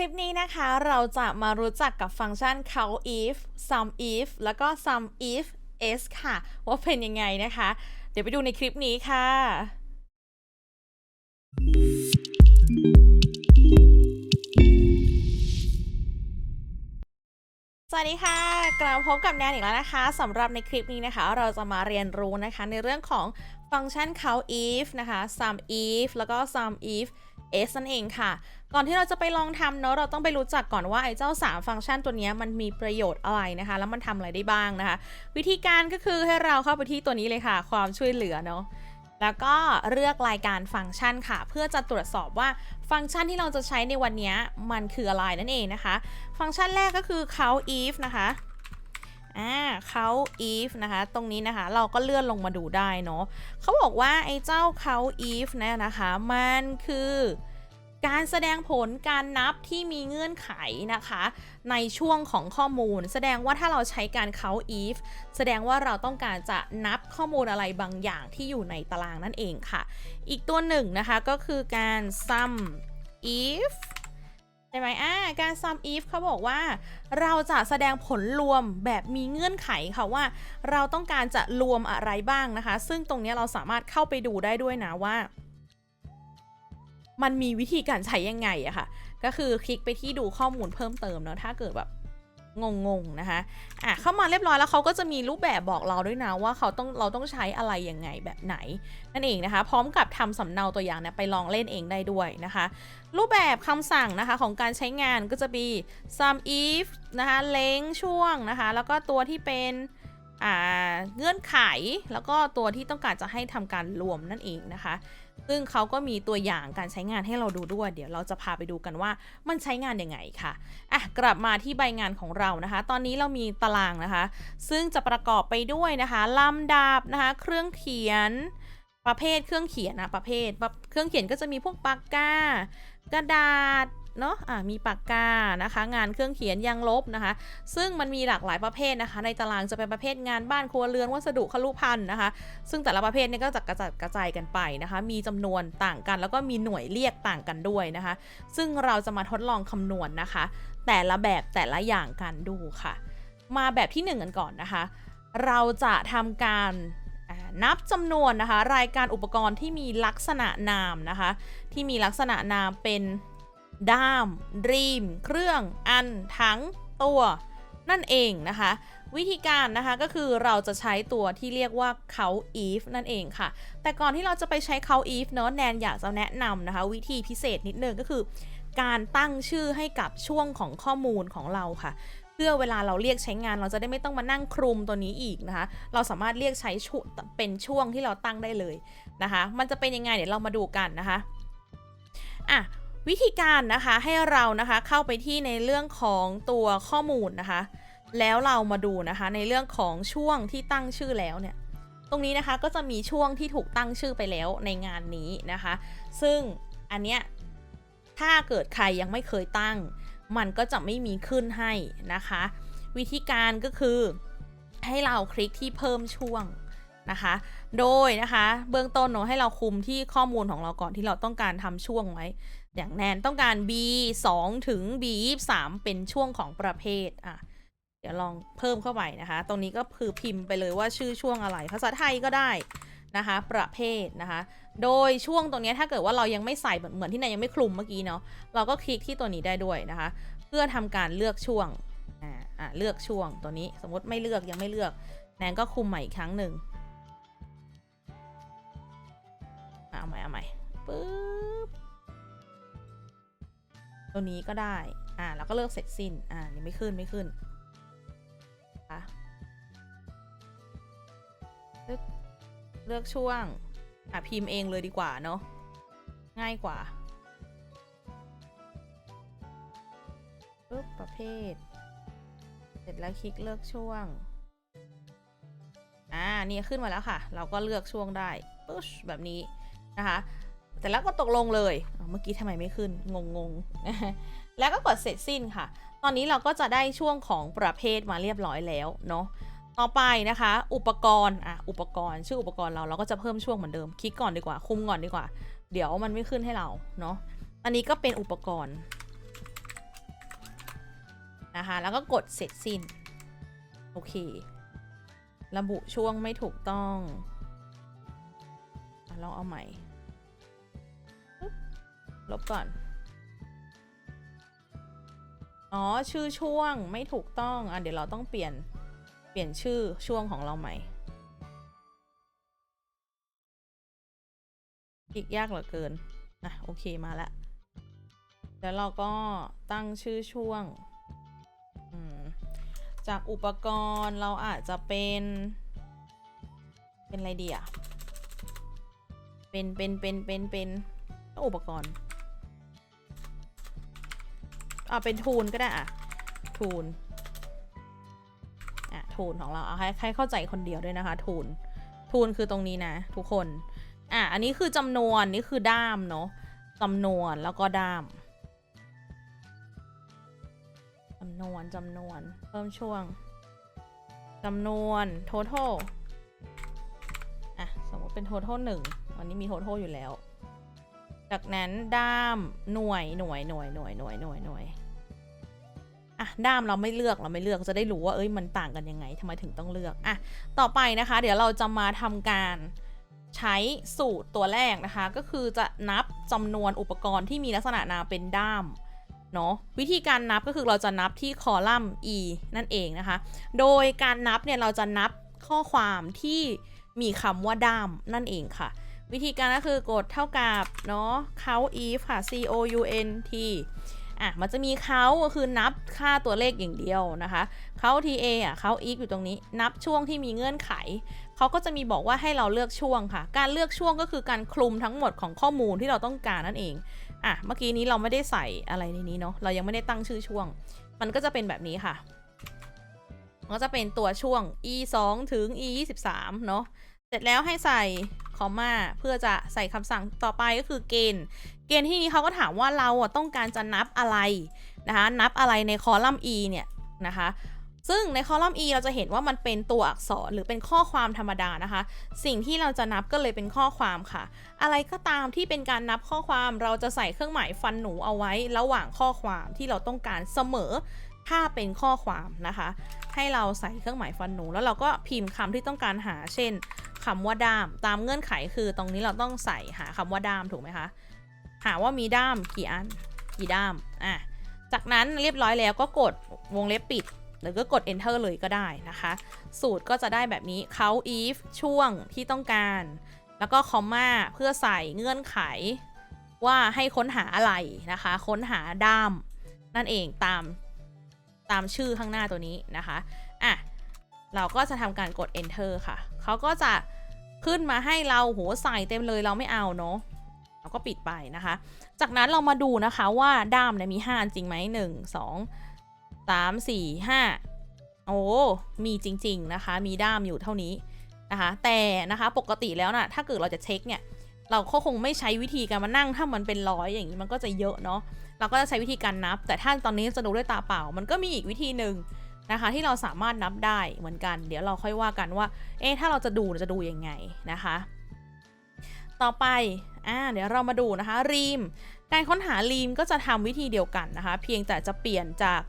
ลิปนี้นะคะเราจะมารู้จักกับฟังก์ชัน count if sum if แล้วก็ sum if s ค่ะ ว่าเป็นยังไงนะคะ เดี๋ยวไปดูในคลิปนี้ค่ะ สวัสดีค่ะ กลับพบกับแนนอีกแล้วนะคะสำหรับในคลิปนี้นะคะ เราจะมาเรียนรู้นะคะในเรื่องของฟังก์ชัน count if นะคะ sum if แล้วก็ sum if s นั่นเองค่ะ ก่อนที่เราจะไปลองทำเนอะเราต้องไปรู้จักก่อนว่าไอ้เจ้า 3 ฟังก์ชันตัวนี้มันมีประโยชน์อะไรนะคะ แล้วมันทำอะไรได้บ้างนะคะ วิธีการก็คือให้เราเข้าไปที่ตัวนี้เลยค่ะ ความช่วยเหลือเนาะแล้วก็เลือกรายการฟังก์ชันค่ะ เพื่อจะตรวจสอบว่าฟังก์ชันที่เราจะใช้ในวันนี้มันคืออะไรนั่นเองนะคะ ฟังก์ชันแรกก็คือ count if นะคะ อ่า count if นะคะ ตรงนี้นะคะเราก็เลื่อนลงมาดูได้เนาะเขาบอกว่าไอ้เจ้า count if นี่ยนะคะ มันคือการแสดงผลการนับที่มีเงื่อนไขนะคะ ในช่วงของข้อมูล แสดงว่าถ้าเราใช้การ count if แสดงว่าเราต้องการจะนับข้อมูลอะไรบางอย่างที่อยู่ในตารางนั่นเองค่ะ อีกตัวหนึ่งนะคะก็คือการ sum if ใช่ไหมอ่าการ sum if เขาบอกว่า เราจะแสดงผลรวมแบบมีเงื่อนไขค่ะว่า เราต้องการจะรวมอะไรบ้างนะคะ ซึ่งตรงนี้เราสามารถเข้าไปดูได้ด้วยนะว่า มันมีวิธีการใช้ยังไงอะค่ะ ก็คือคลิกไปที่ดูข้อมูลเพิ่มเติมเนาะถ้าเกิดแบบ งงๆนะคะอะเข้ามาเรียบร้อยแล้วเขาก็จะมีรูปแบบบอกเราด้วยนะว่าเขาต้องเราต้องใช้อะไรยังไงแบบไหน นั่นเองนะคะ พร้อมกับทำสำเนาตัวอย่างเนี่ยไปลองเล่นเองได้ด้วยนะคะ รูปแบบคำสั่งนะคะของการใช้งานก็จะมี sum if นะคะ length ช่วงนะคะ แล้วก็ตัวที่เป็นอ่าเงื่อนไข แล้วก็ตัวที่ต้องการจะให้ทำการรวมนั่นเองนะคะ ซึ่งเขาก็มีตัวอย่างการใช้งานให้เราดูด้วย เดี๋ยวเราจะพาไปดูกันว่ามันใช้งานยังไงค่ะอะกลับมาที่ใบงานของเรานะคะ ตอนนี้เรามีตารางนะคะ ซึ่งจะประกอบไปด้วยนะคะลำดับนะคะ เครื่องเขียนประเภทเครื่องเขียนนะประเภท เครื่องเขียนก็จะมีพวกปากกากระดาษ เนาะะมีปากกานะคะ งานเครื่องเขียนยางลบนะคะ ซึ่งมันมีหลากหลายประเภทนะคะ ในตารางจะเป็นประเภทงานบ้านครัวเรือนวัสดุคลุภัณฑ์นะคะ ซึ่งแต่ละประเภทเนี่ยก็จะกระจัดกระจายกันไปนะคะ มีจำนวนต่างกัน แล้วก็มีหน่วยเรียกต่างกันด้วยนะคะ ซึ่งเราจะมาทดลองคำนวณนะคะ แต่ละแบบแต่ละอย่างกันดูค่ะ มาแบบที่ 1 กันก่อนนะคะ เราจะทำการนับจำนวนนะคะ รายการอุปกรณ์ที่มีลักษณะนามนะคะ ที่มีลักษณะนามเป็น ด้าม รีม เครื่อง อัน ถัง ตัว นั่นเองนะคะ วิธีการนะคะก็คือเราจะใช้ตัวที่เรียกว่า count if นั่นเองค่ะ แต่ก่อนที่เราจะไปใช้ count if เนอะแนนอยากจะแนะนำนะคะ วิธีพิเศษนิดนึงก็คือ การตั้งชื่อให้กับช่วงของข้อมูลของเราค่ะเพื่อเวลาเราเรียกใช้งานเราจะได้ไม่ต้องมานั่งคลุมตัวนี้อีกนะคะ เราสามารถเรียกใช้ชเป็นช่วงที่เราตั้งได้เลยนะคะ มันจะเป็นยังไงเดี๋ยวเรามาดูกันนะคะ อะ วิธีการนะคะให้เรานะคะเข้าไปที่ในเรื่องของตัวข้อมูลนะคะ แล้วเรามาดูนะคะในเรื่องของช่วงที่ตั้งชื่อแล้วเนี่ยตรงนี้นะคะก็จะมีช่วงที่ถูกตั้งชื่อไปแล้วในงานนี้นะคะ ซึ่งอันเนี้ยถ้าเกิดใครยังไม่เคยตั้ง มันก็จะไม่มีขึ้นให้นะคะ วิธีการก็คือให้เราคลิกที่เพิ่มช่วงนะคะ โดยนะคะ เบื้องต้นเนอะให้เราคุมที่ข้อมูลของเราก่อนที่เราต้องการทำช่วงไว้ อย่างแนนต้องการ B 2ถึง B 3เป็นช่วงของประเภทอะเดี๋ยวลองเพิ่มเข้าไปนะคะ ตรงนี้ก็คือพิมพ์ไปเลยว่าชื่อช่วงอะไร ภาษาไทยก็ได้นะคะ ประเภทนะคะ โดยช่วงตรงนี้ถ้าเกิดว่าเรายังไม่ใส่เหมือนที่นายยังไม่คลุมเมื่อกี้เนาะ เราก็คลิกที่ตัวนี้ได้ด้วยนะคะ เพื่อทำการเลือกช่วงอ่าอ่า เลือกช่วงตัวนี้ สมมติไม่เลือกยังไม่เลือก แนนก็คุมใหม่อีกครั้งหนึ่ง ตัวนี้ก็ได้ อ่า แล้วก็เลือกเสร็จสิ้น อ่ายังไม่ขึ้นไม่ขึ้นนะคะเลือกเลือกช่วง อะพิมพ์เองเลยดีกว่าเนาะ ง่ายกว่าปึ๊บประเภท เสร็จแล้วคลิกเลือกช่วง อ่า นี่ขึ้นมาแล้วค่ะ เราก็เลือกช่วงได้ปึ๊ชแบบนี้นะคะ แต่แล้วก็ตกลงเลยเมื่อกี้ทำไมไม่ขึ้น งงงๆแล้วก็กดเสร็จสิ้นค่ะ ตอนนี้เราก็จะได้ช่วงของประเภทมาเรียบร้อยแล้วเนาะ ต่อไปนะคะ อุปกรณ์ อะ อุปกรณ์ชื่ออุปกรณ์เราเราก็จะเพิ่มช่วงเหมือนเดิม คลิกก่อนดีกว่า คุมก่อนดีกว่า เดี๋ยวมันไม่ขึ้นให้เรา เนาะ อันนี้ก็เป็นอุปกรณ์นะคะ แล้วก็กดเสร็จสิ้น โอเค ระบุช่วงไม่ถูกต้องอลองเอาใหม่ ลบก่อน อ๋อ ชื่อช่วงไม่ถูกต้อง อะ เดี๋ยวเราต้องเปลี่ยน เปลี่ยนชื่อช่วงของเราใหม่อีกยากเหลือเกิน อะ โอเคมาละ แล้วเราก็ตั้งชื่อช่วง จากอุปกรณ์เราอาจจะเป็น เป็นอะไรดีอะเป็น เป็น เป็น เป็น เป็น อุปกรณ์ เอาเป็นทูนก็ได้อะ ทูนอะทูนของเราเอาให้ให้เข้าใจคนเดียวด้วยนะคะ ทูนทูนคือตรงนี้นะ ทุกคน อะ อันนี้คือจำนวนนี่คือด้ามเนาะจำนวนแล้วก็ด้ามจำนวนจำนวน เพิ่มช่วงจำนวน total อะ สมมติเป็น total หนึ่งวันนี้มี total อยู่แล้ว จากนั้นด้ามหน่วยหน่วยหน่วยหน่วยหน่วยหน่วยหน่วย อะด้ามเราไม่เลือกเราไม่เลือกจะได้รู้ว่าเอ้ยมันต่างกันยังไงทำไมถึงต้องเลือกอะต่อไปนะคะ เดี๋ยวเราจะมาทำการใช้สูตรตัวแรกนะคะ ก็คือจะนับจำนวนอุปกรณ์ที่มีลักษณะนามเป็นด้ามเนาะวิธีการนับก็คือเราจะนับที่คอลัมน์ e นั่นเองนะคะ โดยการนับเนี่ยเราจะนับข้อความที่มีคำว่าด้ามนั่นเองค่ะ วิธีการก็คือกดเท่ากับเนาะ count if ค่ะ c o u n t อะมันจะมี count ก็คือนับค่าตัวเลขอย่างเดียวนะคะ count ta อะ count if อยู่ตรงนี้ นับช่วงที่มีเงื่อนไขเขาก็จะมีบอกว่าให้เราเลือกช่วงค่ะ การเลือกช่วงก็คือการคลุมทั้งหมดของข้อมูลที่เราต้องการนั่นเองอะเมื่อกี้นี้เราไม่ได้ใส่อะไรในนี้เนาะเรายังไม่ได้ตั้งชื่อช่วง มันก็จะเป็นแบบนี้ค่ะมันก็จะเป็นตัวช่วง e 2ถึง e 23เนาะ เสร็จแล้วให้ใส่คอมมาเพื่อจะใส่คำสั่งต่อไปก็คือเกณฑ์ เกณฑ์ที่นี้เขาก็ถามว่าเราอะต้องการจะนับอะไรนะคะนับอะไรในคอลัมน์ e เนี่ยนะคะซึ่งในคอลัมน์ e เราจะเห็นว่ามันเป็นตัวอักษรหรือเป็นข้อความธรรมดานะคะ สิ่งที่เราจะนับก็เลยเป็นข้อความค่ะ อะไรก็ตามที่เป็นการนับข้อความเราจะใส่เครื่องหมายฟันหนูเอาไว้ ระหว่างข้อความที่เราต้องการเสมอ ถ้าเป็นข้อความนะคะ ให้เราใส่เครื่องหมายฟันหนู แล้วเราก็พิมพ์คำที่ต้องการหา เช่น คำว่าด้าม ตามเงื่อนไขคือตรงนี้เราต้องใส่หาคำว่าด้ามถูกไหมคะ หาว่ามีด้ามกี่อันกี่ด้ามอะจากนั้นเรียบร้อยแล้วก็กดวงเล็บปิด หรือก็กด enter เลยก็ได้นะคะ สูตรก็จะได้แบบนี้ count if ช่วงที่ต้องการ แล้วก็คอมมาเพื่อใส่เงื่อนไขว่าให้ค้นหาอะไรนะคะ ค้นหาด้าม นั่นเองตามตามชื่อข้างหน้าตัวนี้นะคะ อะ เราก็จะทำการกด enter ค่ะ เขาก็จะขึ้นมาให้เราโหใส่เต็มเลยเราไม่เอาเนาะเราก็ปิดไปนะคะ จากนั้นเรามาดูนะคะว่าด้ามเนี่ยมี 5 จริงไหม1 2 3 4 5โอ้ มีจริง ๆ นะคะ มีด้ามอยู่เท่านี้นะคะ แต่นะคะปกติแล้วนะ่ะ ถ้าเกิดเราจะเช็คเนี่ย เราก็คงไม่ใช้วิธีการมานั่งถ้ามันเป็นร้อยอย่างนี้มันก็จะเยอะเนาะ เราก็จะใช้วิธีการนับ แต่ถ้าตอนนี้จะดูด้วยตาเปล่า มันก็มีอีกวิธีหนึ่ง นะคะ ที่เราสามารถนับได้เหมือนกัน เดี๋ยวเราค่อยว่ากันว่า เอ๊ะถ้าเราจะดูจะดูยังไงนะคะ ต่อไปอ่าเดี๋ยวเรามาดูนะคะรีมการค้นหารีมก็จะทำวิธีเดียวกันนะคะ เพียงแต่จะเปลี่ยนจาก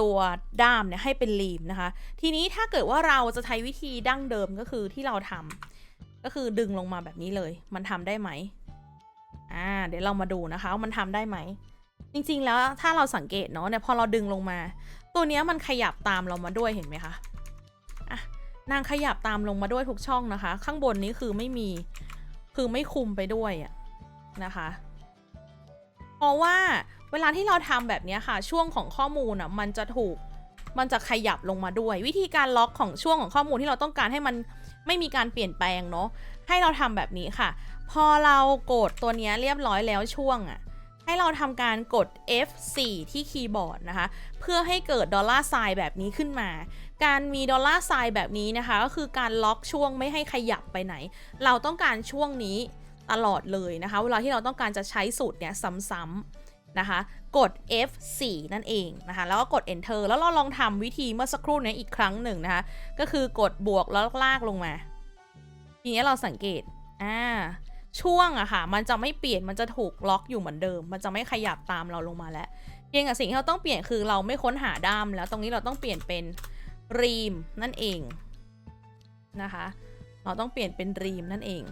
ตัวด้ามเนี่ยให้เป็นรีมนะคะ ทีนี้ถ้าเกิดว่าเราจะใช้วิธีดั้งเดิมก็คือที่เราทำก็คือดึงลงมาแบบนี้เลย มันทำได้ไหมอ่าเดี๋ยวเรามาดูนะคะว่ามันทำได้ไหมจริงๆแล้วถ้าเราสังเกตเนาะเนี่ยพอเราดึงลงมา ตัวเนี้ยมันขยับตามเรามาด้วยเห็นไหมคะอะนางขยับตามลงมาด้วยทุกช่องนะคะ ข้างบนนี้คือไม่มีคือไม่คุมไปด้วยอะนะคะ เพราะว่าเวลาที่เราทำแบบนี้ค่ะ ช่วงของข้อมูลอะมันจะถูกมันจะขยับลงมาด้วย วิธีการล็อกของช่วงของข้อมูลที่เราต้องการให้มันไม่มีการเปลี่ยนแปลงเนาะให้เราทำแบบนี้ค่ะ พอเรากดตัวนี้เรียบร้อยแล้วช่วงอะ ให้เราทำการกด F4 ที่คีย์บอร์ดนะคะ เพื่อให้เกิดดอลลาร์ไซน์แบบนี้ขึ้นมา การมีดอลลาร์ไซน์แบบนี้นะคะ ก็คือการล็อกช่วงไม่ให้ขยับไปไหน เราต้องการช่วงนี้ตลอดเลยนะคะ เวลาที่เราต้องการจะใช้สูตรเนี้ยซ้ำๆนะคะ กด F4 นั่นเองนะคะ แล้วก็กด Enter แล้วเราลองทำวิธีเมื่อสักครู่นี้อีกครั้งหนึ่งนะคะ ก็คือกดบวกแล้วลากลงมา ทีนี้เราสังเกต อ่า ช่วงอะค่ะ มันจะไม่เปลี่ยนมันจะถูกล็อกอยู่เหมือนเดิม มันจะไม่ขยับตามเราลงมาแล้วเพียงแต่สิ่งที่เราต้องเปลี่ยนคือเราไม่ค้นหาด้าม แล้วตรงนี้เราต้องเปลี่ยนเป็นรีมนั่นเองนะคะ เราต้องเปลี่ยนเป็นรีมนั่นเอง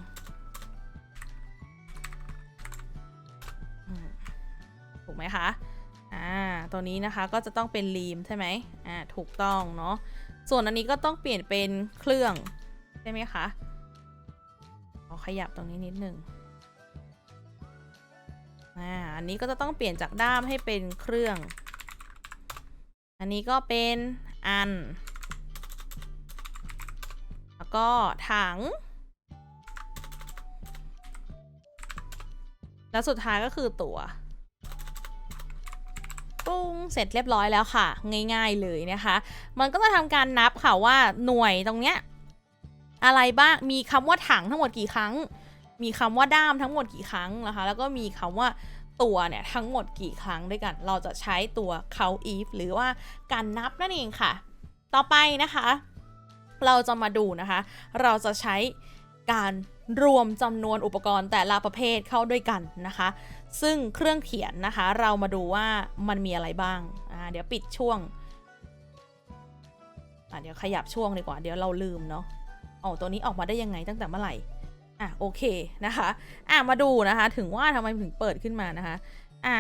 ถูกไหมคะอ่าตัวนี้นะคะก็จะต้องเป็นรีมใช่ไหมอ่าถูกต้องเนาะส่วนอันนี้ก็ต้องเปลี่ยนเป็นเครื่องใช่ไหมคะ ขยับตรงนี้นิดหนึงอ่าอันนี้ก็จะต้องเปลี่ยนจากด้ามให้เป็นเครื่อง อันนี้ก็เป็นอัน แล้วก็ถัง แล้วสุดท้ายก็คือตัวปุ้งเสร็จเรียบร้อยแล้วค่ะ ง่าย ๆเลยนะคะ มันก็จะทำการนับค่ะว่าหน่วยตรงเนี้ย อะไรบ้างมีคำว่าถังทั้งหมดกี่ครั้ง มีคำว่าด้ามทั้งหมดกี่ครั้งนะคะ แล้วก็มีคำว่าตัวเนี่ยทั้งหมดกี่ครั้งด้วยกัน เราจะใช้ตัว count if หรือว่าการนับนั่นเองค่ะ ต่อไปนะคะ เราจะมาดูนะคะ เราจะใช้การรวมจำนวนอุปกรณ์แต่ละประเภทเข้าด้วยกันนะคะ ซึ่งเครื่องเขียนนะคะ เรามาดูว่ามันมีอะไรบ้างอ่าเดี๋ยวปิดช่วงอ่าเดี๋ยวขยับช่วงดีกว่า เดี๋ยวเราลืมเนาะ เอตัวนี้ออกมาได้ยังไงตั้งแต่เมื่อไหร่อะโอเคนะคะอะมาดูนะคะ ถึงว่าทำไมถึงเปิดขึ้นมานะคะอ่า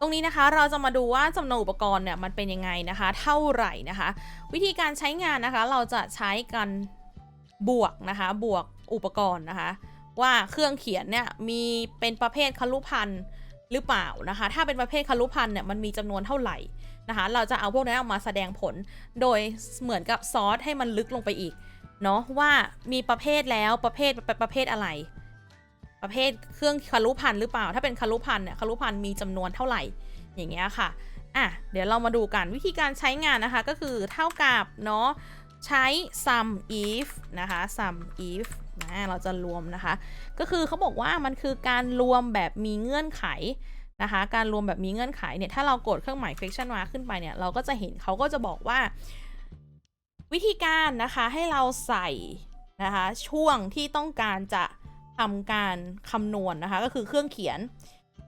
ตรงนี้นะคะเราจะมาดูว่าจำนวนอุปกรณ์เนี่ยมันเป็นยังไงนะคะ เท่าไหร่นะคะ วิธีการใช้งานนะคะเราจะใช้กันบวกนะคะ บวกอุปกรณ์นะคะ ว่าเครื่องเขียนเนี่ยมีเป็นประเภทคลุพันธ์หรือเปล่านะคะ ถ้าเป็นประเภทคลุพันธ์เนี่ยมันมีจำนวนเท่าไหร่นะคะ เราจะเอาพวกนั้นออกมาแสดงผล โดยเหมือนกับซอสให้มันลึกลงไปอีก เนาะว่ามีประเภทแล้วประเภทเป็นประเภทอะไร ประเภทเครื่องคลุพันหรือเปล่า ถ้าเป็นคลุพันเนี่ยคลุพันมีจำนวนเท่าไหร่ อย่างเงี้ยค่ะอะเดี๋ยวเรามาดูกันวิธีการใช้งานนะคะก็คือเท่ากับเนาะใช้ sum if นะคะ sum if นะเราจะรวมนะคะ ก็คือเขาบอกว่ามันคือการรวมแบบมีเงื่อนไขนะคะ การรวมแบบมีเงื่อนไขเนี่ยถ้าเรากดเครื่องหมาย question mark ขึ้นไปเนี่ยเราก็จะเห็นเขาก็จะบอกว่า วิธีการนะคะให้เราใส่นะคะช่วงที่ต้องการจะทำการคำนวณนนะคะก็คือเครื่องเขียน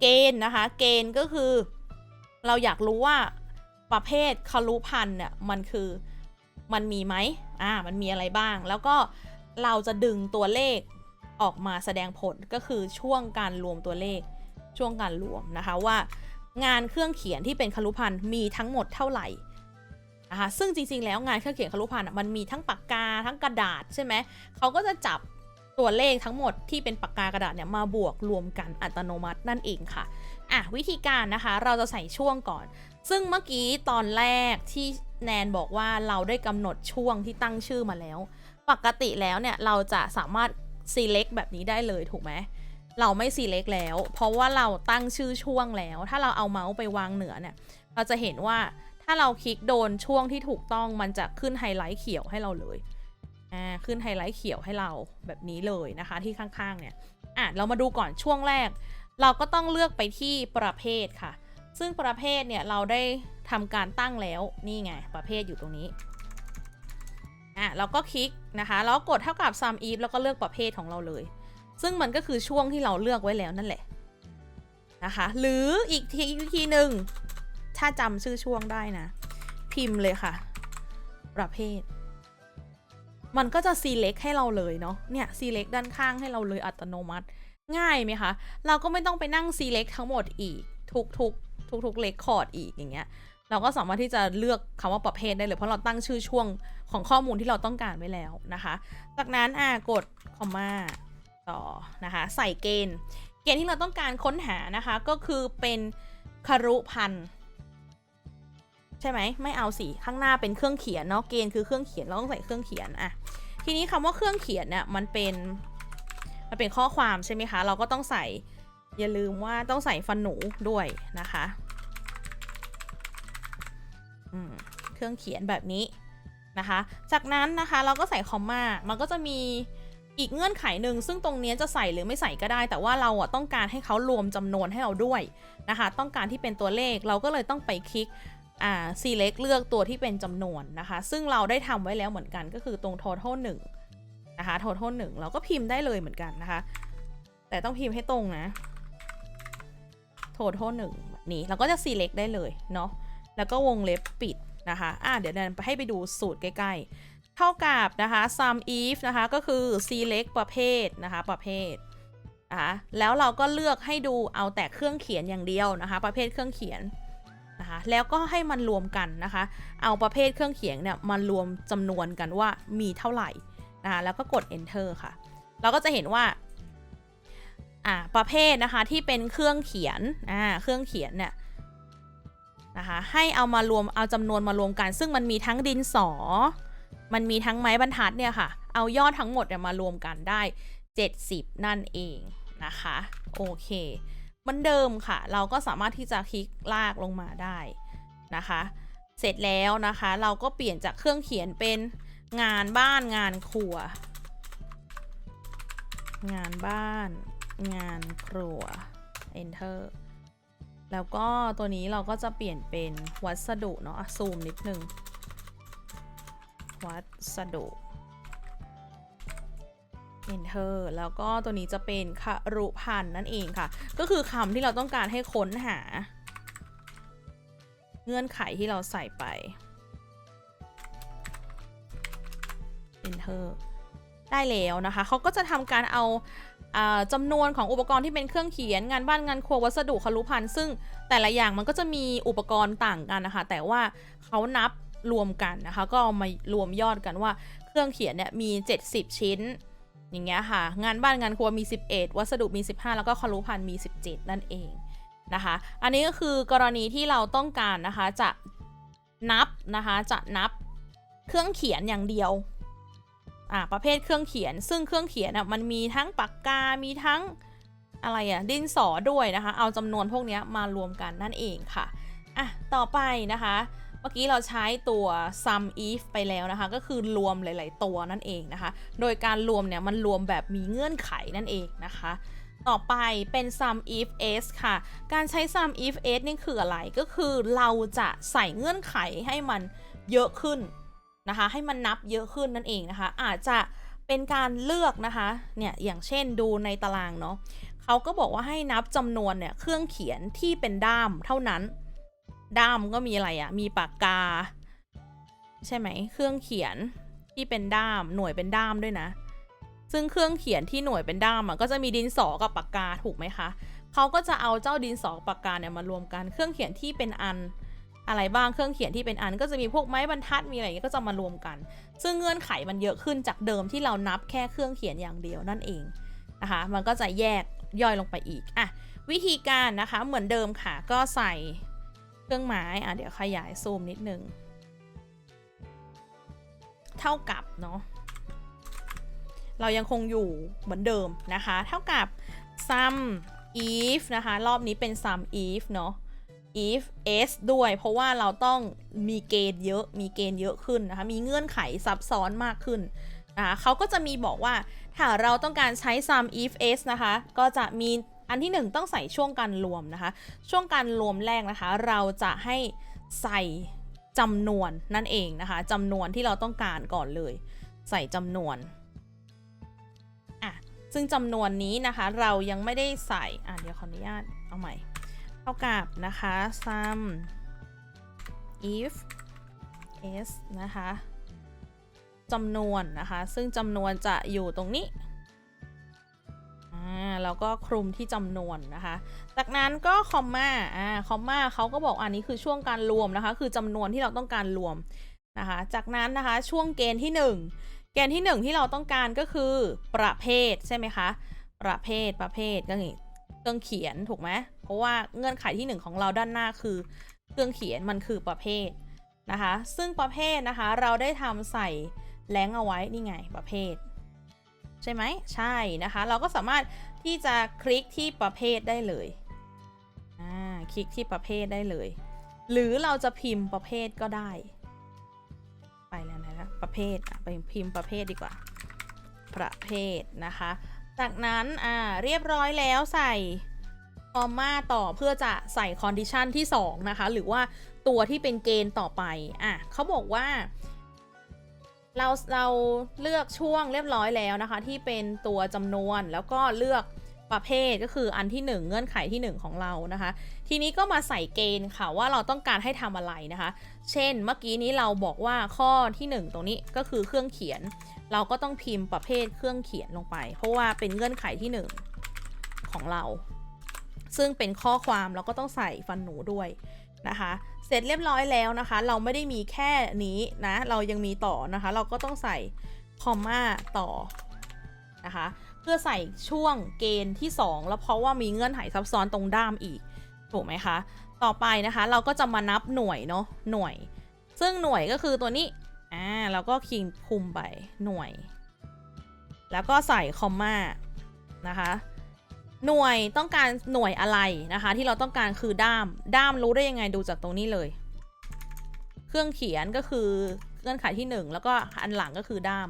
เกณฑ์นะคะ เกณฑ์ก็คือ เราอยากรู้ว่าประเภทคารุพันธ์เนี่ยมันคือมันมีไหมอ่ามันมีอะไรบ้าง แล้วก็เราจะดึงตัวเลขออกมาแสดงผลก็คือช่วงการรวมตัวเลขช่วงการรวมนะคะว่างานเครื่องเขียนที่เป็นคารุพันธ์มีทั้งหมดเท่าไหร่ นะคะซึ่งจริงๆ แล้วงานเครื่องเขียนคารุพันธ์มันมีทั้งปากกาทั้งกระดาษใช่ไหมเขาก็จะจับตัวเลขทั้งหมดที่เป็นปากกากระดาษเนี่ยมาบวกรวมกันอัตโนมัตินั่นเองค่ะอะวิธีการนะคะเราจะใส่ช่วงก่อน ซึ่งเมื่อกี้ตอนแรกที่แนนบอกว่าเราได้กำหนดช่วงที่ตั้งชื่อมาแล้ว ปกติแล้วเนี่ยเราจะสามารถ select แบบนี้ได้เลยถูกไหมเราไม่ select แล้ว เพราะว่าเราตั้งชื่อช่วงแล้ว ถ้าเราเอาเมาส์ไปวางเหนือเนี่ยเราจะเห็นว่า ถ้าเราคลิกโดนช่วงที่ถูกต้องมันจะขึ้นไฮไลท์เขียวให้เราเลยอ่าขึ้นไฮไลท์เขียวให้เราแบบนี้เลยนะคะที่ข้างๆเนี่ยอะเรามาดูก่อนช่วงแรก เราก็ต้องเลือกไปที่ประเภทค่ะ ซึ่งประเภทเนี่ยเราได้ทำการตั้งแล้วนี่ไงประเภทอยู่ตรงนี้อะเราก็คลิกนะคะแล้วกดเท่ากับ sum if แล้วก็เลือกประเภทของเราเลย ซึ่งมันก็คือช่วงที่เราเลือกไว้แล้วนั่นแหละนะคะ หรืออีกทีวิธีหนึ่ง ถ้าจำชื่อช่วงได้นะ พิมพ์เลยค่ะ ประเภท มันก็จะ select ให้เราเลยเนาะเนี่ย select ด้านข้างให้เราเลยอัตโนมัติ ง่ายไหมคะ เราก็ไม่ต้องไปนั่ง select ทั้งหมดอีก ทุกทุกทุกทุกเลคคอร์ดอีกอย่างเงี้ยเราก็สามารถที่จะเลือกคำว่าประเภทได้เลยเพราะเราตั้งชื่อช่วงของข้อมูลที่เราต้องการไว้แล้วนะคะ จากนั้นอ่ากดคอมมาต่อนะคะ ใส่เกณฑ์ เกณฑ์ที่เราต้องการค้นหานะคะ ก็คือเป็นคารุพันธ์ ช่ไหมไม่เอาสิข้างหน้าเป็นเครื่องเขียนเนาะเกณฑ์คือเครื่องเขียนเราต้องใส่เครื่องเขียนอะทีนี้คำว่าเครื่องเขียนเนี่ยมันเป็นมันเป็นข้อความใช่ไหมคะ เราก็ต้องใส่อย่าลืมว่าต้องใส่ฟันหนูด้วยนะคะเครื่องเขียนแบบนี้นะคะ จากนั้นนะคะเราก็ใส่คอมมามันก็จะมีอีกเงื่อนไขหนึ่งซึ่งตรงนี้จะใส่หรือไม่ใส่ก็ได้ แต่ว่าเราอะต้องการให้เขารวมจำนวนให้เราด้วยนะคะ ต้องการที่เป็นตัวเลขเราก็เลยต้องไปคลิก อ่า select เลือกตัวที่เป็นจำนวนนะคะ ซึ่งเราได้ทำไว้แล้วเหมือนกันก็คือตรง total 1นะคะ total 1 เราก็พิมพ์ได้เลยเหมือนกันนะคะ แต่ต้องพิมพ์ให้ตรงนะ total หนึ่งแบบนี้เราก็จะ select ได้เลยเนาะแล้วก็วงเล็บปิดนะคะอะเดี๋ยวเดินไปให้ไปดูสูตรใกล้ๆ เท่ากับนะคะ sum if นะคะก็คือ select ประเภทนะคะประเภทนะคะแล้วเราก็เลือกให้ดูเอาแต่เครื่องเขียนอย่างเดียวนะคะ ประเภทเครื่องเขียน นะคะแล้วก็ให้มันรวมกันนะคะ เอาประเภทเครื่องเขียนเนี่ยมารวมจำนวนกันว่ามีเท่าไหร่นะคะแล้วก็กด enter ค่ะ เราก็จะเห็นว่าอ่าประเภทนะคะที่เป็นเครื่องเขียนอ่าเครื่องเขียนเนี่ยนะคะให้เอามารวมเอาจำนวนมารวมกัน ซึ่งมันมีทั้งดินสอ มันมีทั้งไม้บรรทัดเนี่ยค่ะ เอายอดทั้งหมดเนี่ยมารวมกันได้ 70 นั่นเองนะคะ โอเค มันเดิมค่ะ เราก็สามารถที่จะคลิกลากลงมาได้นะคะ เสร็จแล้วนะคะ เราก็เปลี่ยนจากเครื่องเขียนเป็นงานบ้านงานครัว งานบ้าน งานครัว enter แล้วก็ตัวนี้เราก็จะเปลี่ยนเป็นวัสดุเนาะซูมนิดนึง วัสดุ enter แล้วก็ตัวนี้จะเป็นครุพันธ์นั่นเองค่ะ ก็คือคำที่เราต้องการให้ค้นหา เงื่อนไขที่เราใส่ไป enter ได้แล้วนะคะ เขาก็จะทำการเอาจำนวนของอุปกรณ์ที่เป็นเครื่องเขียนงานบ้านงานครัววัสดุคารุพันธ์ซึ่งแต่ละอย่างมันก็จะมีอุปกรณ์ต่างกันนะคะ แต่ว่าเขานับรวมกันนะคะ ก็เอามารวมยอดกันว่าเครื่องเขียนเนี่ยมี 70 ชิ้น อย่างเงี้ยค่ะ งานบ้านงานครัวมี 11 วัสดุมี 15 แล้วก็คารุพันธ์มี 17 นั่นเองนะคะ อันนี้ก็คือกรณีที่เราต้องการนะคะจะนับนะคะจะนับเครื่องเขียนอย่างเดียวอ่าประเภทเครื่องเขียน ซึ่งเครื่องเขียนอะมันมีทั้งปากกา มีทั้งอะไรอะดินสอด้วยนะคะ เอาจำนวนพวกนี้มารวมกันนั่นเองค่ะอะต่อไปนะคะ มื่อกี้เราใช้ตัว sum if ไปแล้วนะคะ ก็คือรวมหลาย ๆ ตัวนั่นเองนะคะ โดยการรวมเนี่ยมันรวมแบบมีเงื่อนไขนั่นเองนะคะต่อไปเป็น sum if s ค่ะ การใช้ sum if s นี่คืออะไร ก็คือเราจะใส่เงื่อนไขให้มันเยอะขึ้นนะคะ ให้มันนับเยอะขึ้นนั่นเองนะคะ อาจจะเป็นการเลือกนะคะ เนี่ย อย่างเช่นดูในตารางเนาะเขาก็บอกว่าให้นับจำนวนเนี่ยเครื่องเขียนที่เป็นด้ามเท่านั้น ด้ามก็มีอะไรอะมีปากกา ใช่ไหม เครื่องเขียนที่เป็นด้าม หน่วยเป็นด้ามด้วยนะ ซึ่งเครื่องเขียนที่หน่วยเป็นด้ามอะก็จะมีดินสอกับปากกาถูกไหมคะเขาก็จะเอาเจ้าดินสอกับปากกาเนี่ยมารวมกัน เครื่องเขียนที่เป็นอันอะไรบ้าง เครื่องเขียนที่เป็นอันก็จะมีพวกไม้บรรทัด มีอะไรเงี้ยก็จะมารวมกัน ซึ่งเงื่อนไขมันเยอะขึ้นจากเดิมที่เรานับแค่เครื่องเขียนอย่างเดียวนั่นเองนะคะ มันก็จะแยกย่อยลงไปอีก อะ วิธีการนะคะเหมือนเดิมค่ะ ก็ใส่ เครื่องหมายอะเดี๋ยวขยายซูมนิดนึง เท่ากับเนาะเรายังคงอยู่เหมือนเดิมนะคะ เท่ากับ sum if นะคะ รอบนี้เป็น sum if เนาะ if s ด้วย เพราะว่าเราต้องมีเกณฑ์เยอะมีเกณฑ์เยอะขึ้นนะคะ มีเงื่อนไขซับซ้อนมากขึ้นนะคะเขาก็จะมีบอกว่า ถ้าเราต้องการใช้ sum if s นะคะ ก็จะมี อันที่ 1 ต้องใส่ช่วงการรวมนะคะ ช่วงการรวมแรกนะคะ เราจะให้ใส่จำนวนนั่นเองนะคะจำนวนที่เราต้องการก่อนเลย ใส่จำนวนอะซึ่งจำนวนนี้นะคะ เรายังไม่ได้ใส่อะเดี๋ยวขออนุญาตเอาใหม่เท่ากับนะคะ sum if s นะคะจำนวนนะคะ ซึ่งจำนวนจะอยู่ตรงนี้ แล้วก็คลุมที่จำนวนนะคะ จากนั้นก็คอมมาอ่าคอมมาเขาก็บอกอันนี้คือช่วงการรวมนะคะ คือจำนวนที่เราต้องการรวมนะคะ จากนั้นนะคะช่วงเกณฑ์ที่ 1 เกณฑ์ที่ 1 ที่เราต้องการก็คือประเภทใช่ไหมคะประเภทประเภทก็นี่เครื่องเขียนถูกไหมเพราะว่าเงื่อนไขที่หนึ่งของเราด้านหน้าคือ เครื่องเขียนมันคือประเภทนะคะ ซึ่งประเภทนะคะเราได้ทำใส่แรงเอาไว้นี่ไงประเภท ใช่ไหมใช่นะคะ เราก็สามารถ ที่จะคลิกที่ประเภทได้เลย อ่า คลิกที่ประเภทได้เลย หรือเราจะพิมพ์ประเภทก็ได้ ไปแล้วนะประเภทไปพิมพ์ประเภทดีกว่า ประเภทนะคะ จากนั้น อ่า เรียบร้อยแล้วใส่คอมมาต่อเพื่อจะใส่คอนดิชันที่ 2 นะคะ หรือว่าตัวที่เป็นเกณฑ์ต่อไป อะเขาบอกว่า เราเราเลือกช่วงเรียบร้อยแล้วนะคะ ที่เป็นตัวจำนวนแล้วก็เลือกประเภทก็คืออันที่หนึ่งเงื่อนไขที่หนึ่งของเรานะคะ ทีนี้ก็มาใส่เกณฑ์ค่ะว่าเราต้องการให้ทำอะไรนะคะ เช่นเมื่อกี้นี้เราบอกว่าข้อที่หนึ่งตรงนี้ก็คือเครื่องเขียน เราก็ต้องพิมพ์ประเภทเครื่องเขียนลงไป เพราะว่าเป็นเงื่อนไขที่หนึ่งของเรา ซึ่งเป็นข้อความเราก็ต้องใส่ฟันหนูด้วยนะคะ เสร็จเรียบร้อยแล้วนะคะ เราไม่ได้มีแค่นี้นะ เรายังมีต่อนะคะ เราก็ต้องใส่คอมมาต่อนะคะ เพื่อใส่ช่วงเกณฑ์ที่ 2 แล้วเพราะว่ามีเงื่อนไขซับซ้อนตรงด้ามอีก ถูกไหมคะ ต่อไปนะคะ เราก็จะมานับหน่วยเนาะหน่วย ซึ่งหน่วยก็คือตัวนี้อ่าเราก็คิงคุมไปหน่วย แล้วก็ใส่คอมมานะคะ หน่วยต้องการหน่วยอะไรนะคะ ที่เราต้องการคือด้าม ด้ามรู้ได้ยังไงดูจากตรงนี้เลย เครื่องเขียนก็คือเงื่อนไขที่ 1 แล้วก็อันหลังก็คือด้าม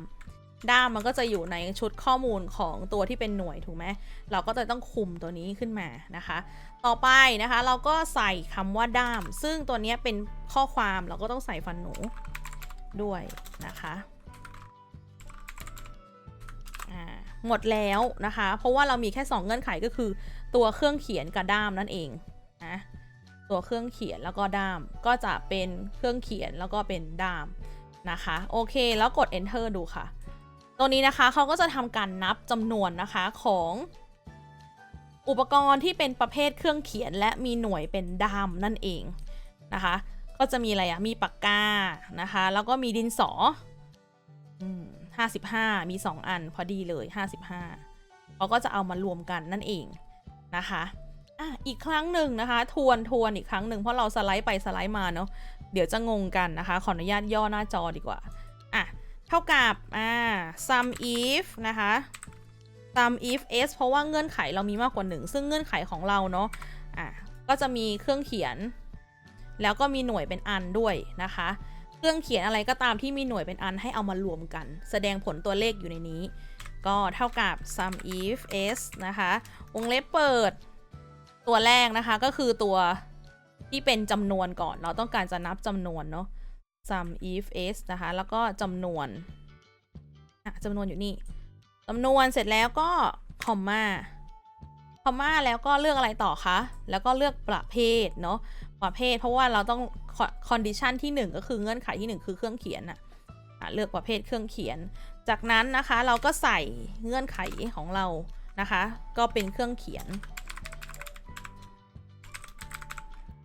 ด้ามมันก็จะอยู่ในชุดข้อมูลของตัวที่เป็นหน่วยถูกไหมเราก็จะต้องคุมตัวนี้ขึ้นมานะคะ ต่อไปนะคะเราก็ใส่คำว่าด้าม ซึ่งตัวนี้เป็นข้อความเราก็ต้องใส่ฟันหนูด้วยนะคะ หมดแล้วนะคะ เพราะว่าเรามีแค่ 2 เงื่อนไขก็คือ ตัวเครื่องเขียนกับด้ามนั่นเองนะตัวเครื่องเขียนแล้วก็ด้ามก็จะเป็นเครื่องเขียนแล้วก็เป็นด้ามนะคะ โอเคแล้วกด enter ดูค่ะ ตัวนี้นะคะเขาก็จะทำการนับจำนวนนะคะของอุปกรณ์ที่เป็นประเภทเครื่องเขียนและมีหน่วยเป็นด้ามนั่นเองนะคะ ก็จะมีอะไรอะมีปากกานะคะ แล้วก็มีดินสอ อืมห้าสิบห้ามีสองอันพอดีเลยห้าสิบห้าเขาก็จะเอามารวมกันนั่นเองนะคะอะอีกครั้งหนึ่งนะคะ ทวนทวนอีกครั้งหนึ่งเพราะเราสไลด์ไปสไลด์มาเนาะเดี๋ยวจะงงกันนะคะ ขออนุญาตย่อหน้าจอดีกว่าอะเท่ากับอ่า sum if นะคะ sum if s เพราะว่าเงื่อนไขเรามีมากกว่า 1 ซึ่งเงื่อนไขของเราเนาะอะก็จะมีเครื่องเขียน แล้วก็มีหน่วยเป็นอันด้วยนะคะ เครื่องเขียนอะไรก็ตามที่มีหน่วยเป็นอันให้เอามารวมกัน แสดงผลตัวเลขอยู่ในนี้ ก็เท่ากับ sum if s นะคะ วงเล็บเปิด ตัวแรกนะคะก็คือตัวที่เป็นจำนวนก่อน เราต้องการจะนับจำนวนเนาะ sum if s นะคะ แล้วก็จำนวนอะจำนวนอยู่นี่จำนวนเสร็จแล้วก็คอมมาคอมมาแล้วก็เลือกอะไรต่อคะ แล้วก็เลือกประเภทเนาะ ประเภท เพราะว่าเราต้องคอนดิชันที่ 1 ก็คือเงื่อนไขที่ 1 คือเครื่องเขียนอะอะเลือกประเภทเครื่องเขียน จากนั้นนะคะเราก็ใส่เงื่อนไขของเรานะคะ ก็เป็นเครื่องเขียน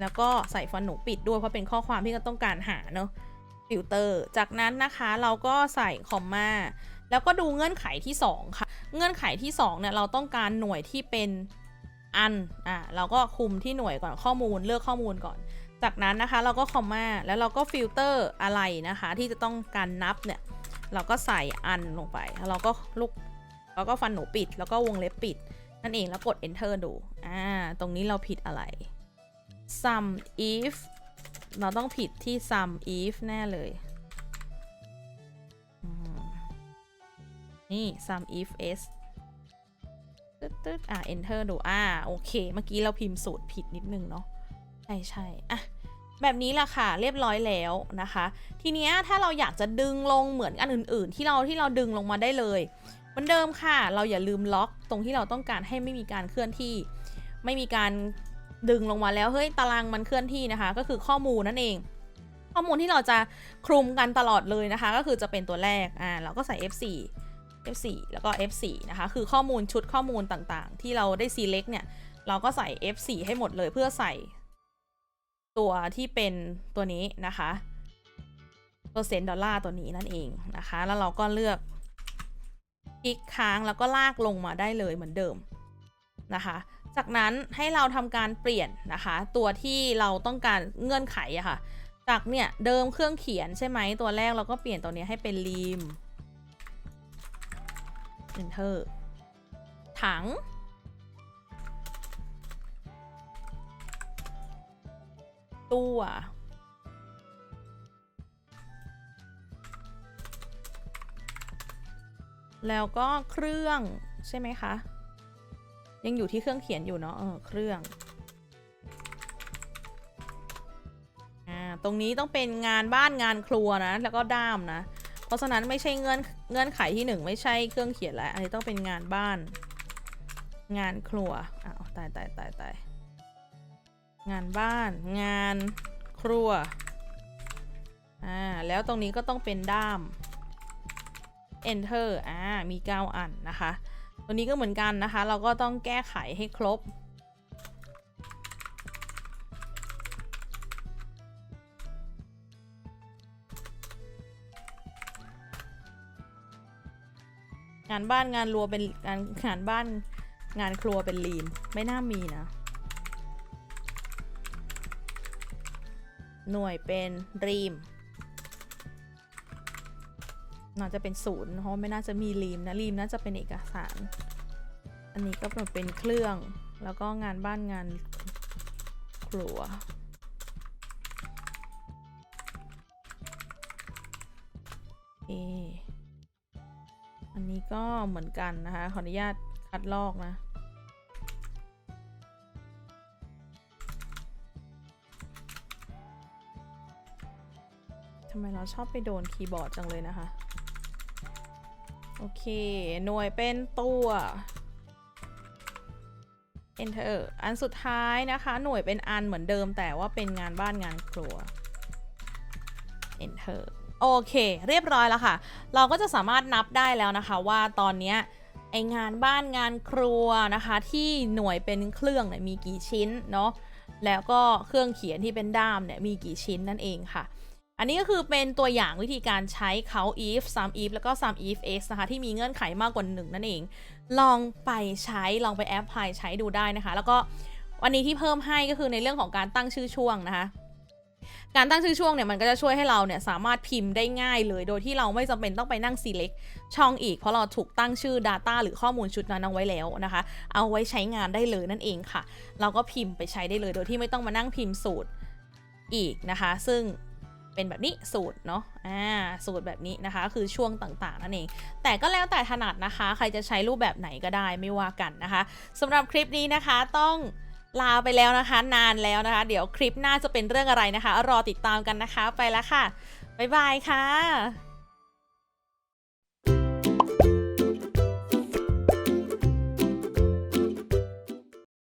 แล้วก็ใส่ฟันหนูปิดด้วยเพราะเป็นข้อความที่เราต้องการหาเนาะฟิลเตอร์จากนั้นนะคะเราก็ใส่คอมมาแล้วก็ดูเงื่อนไขที่ 2 ค่ะ เงื่อนไขที่ 2 เนี่ย เราต้องการหน่วยที่เป็น อัน อะเราก็คุมที่หน่วยก่อนข้อมูลเลือกข้อมูลก่อน จากนั้นนะคะเราก็คอมมาแล้วเราก็ฟิลเตอร์อะไรนะคะ ที่จะต้องการนับเนี่ยเราก็ใส่อันลงไปแล้วเราก็ลูกแล้วก็ฟันหนูปิด แล้วก็วงเล็บปิด นั่นเองแล้วกด enter ดู อ่า ตรงนี้เราผิดอะไร sum if เราต้องผิดที่ sum if แน่เลยอืมนี่ sum if s ตึ๊ดตึ๊ดอะ enter ดู อ่า โอเค เมื่อกี้เราพิมพ์สูตรผิดนิดนึงเนาะ ใช่ใช่อะ แบบนี้ละค่ะ เรียบร้อยแล้วนะคะ ทีเนี้ยถ้าเราอยากจะดึงลงเหมือนอันอื่น ๆ ที่เราที่เราดึงลงมาได้เลยเหมือนเดิมค่ะ เราอย่าลืมล็อกตรงที่เราต้องการให้ไม่มีการเคลื่อนที่ ไม่มีการดึงลงมาแล้ว เฮ้ย ตารางมันเคลื่อนที่นะคะ ก็คือข้อมูลนั่นเอง ข้อมูลที่เราจะคลุมกันตลอดเลยนะคะ ก็คือจะเป็นตัวแรก อ่า เราก็ใส่ F4 F4 แล้วก็ F4 นะคะ คือข้อมูลชุดข้อมูลต่างๆ ที่เราได้ select เนี่ย เราก็ใส่ F4 ให้หมดเลยเพื่อใส่ ตัวที่เป็นตัวนี้นะคะเปอร์เซ็นต์ดอลลาร์ตัวนี้นั่นเองนะคะ แล้วเราก็เลือกคลิกค้างแล้วก็ลากลงมาได้เลยเหมือนเดิมนะคะ จากนั้นให้เราทำการเปลี่ยนนะคะ ตัวที่เราต้องการเงื่อนไขอะค่ะ จากเนี่ยเดิมเครื่องเขียนใช่ไหมตัวแรกเราก็เปลี่ยนตัวนี้ให้เป็นรีม enter ถัง ตัว แล้วก็เครื่องใช่ไหมคะ ยังอยู่ที่เครื่องเขียนอยู่เนาะเออเครื่องอ่าตรงนี้ต้องเป็นงานบ้านงานครัวนะ แล้วก็ด้ามนะ เพราะฉะนั้นไม่ใช่เงื่อนเงื่อนไขที่หนึ่งไม่ใช่เครื่องเขียนแล้วอันนี้ต้องเป็นงานบ้าน งานครัวอ้าวตายตายตายตายงานบ้าน งานครัวอ่าแล้วตรงนี้ก็ต้องเป็นด้าม enter อ่ามี 9 อันนะคะ ตัวนี้ก็เหมือนกันนะคะ เราก็ต้องแก้ไขให้ครบ งานบ้านงานรัวเป็นงานงานบ้านงานครัวเป็นลีมไม่น่ามีนะ หน่วยเป็นรีมน่าจะเป็นศูนย์เพราะไม่น่าจะมีรีมนะรีมน่าจะเป็นเอกสาร อันนี้ก็เป็นเครื่องแล้วก็งานบ้านงานครัวเอ อันนี้ก็เหมือนกันนะคะ ขออนุญาตคัดลอกนะ ทำไมเราชอบไปโดนคีย์บอร์ดจังเลยนะคะ โอเค หน่วยเป็นตัว enter อันสุดท้ายนะคะ หน่วยเป็นอันเหมือนเดิมแต่ว่าเป็นงานบ้านงานครัว enter โอเค เรียบร้อยแล้วค่ะ เราก็จะสามารถนับได้แล้วนะคะ ว่าตอนนี้ไองานบ้านงานครัวนะคะ ที่หน่วยเป็นเครื่องเนี่ยมีกี่ชิ้นเนาะแล้วก็เครื่องเขียนที่เป็นด้ามเนี่ยมีกี่ชิ้นนั่นเองค่ะ อันนี้ก็คือเป็นตัวอย่างวิธีการใช้เขา if sum if แล้วก็ sum if x นะคะ ที่มีเงื่อนไขมากกว่าหนึ่งนั่นเอง ลองไปใช้ลองไปแอปพลายใช้ดูได้นะคะ แล้วก็วันนี้ที่เพิ่มให้ก็คือในเรื่องของการตั้งชื่อช่วงนะคะ การตั้งชื่อช่วงเนี่ยมันก็จะช่วยให้เราเนี่ยสามารถพิมพ์ได้ง่ายเลย โดยที่เราไม่จำเป็นต้องไปนั่ง select ช่องอีก เพราะเราถูกตั้งชื่อ Data หรือข้อมูลชุดนั้นเอาไว้แล้วนะคะ เอาไว้ใช้งานได้เลยนั่นเองค่ะ เราก็พิมพ์ไปใช้ได้เลย โดยที่ไม่ต้องมานั่งพิมพ์สูตรอีกนะคะ ซึ่งเป็นแบบนี้สูตรเนาะ อ่า สูตรแบบนี้นะคะคือช่วงต่างๆนั่นเอง แต่ก็แล้วแต่ถนัดนะคะ ใครจะใช้รูปแบบไหนก็ได้ไม่ว่ากันนะคะสำหรับคลิปนี้นะคะต้อง ลาไปแล้วนะคะ นานแล้วนะคะ เดี๋ยวคลิปหน้าจะเป็นเรื่องอะไรนะคะ รอติดตามกันนะคะ ไปแล้วค่ะ บ๊ายบายค่ะ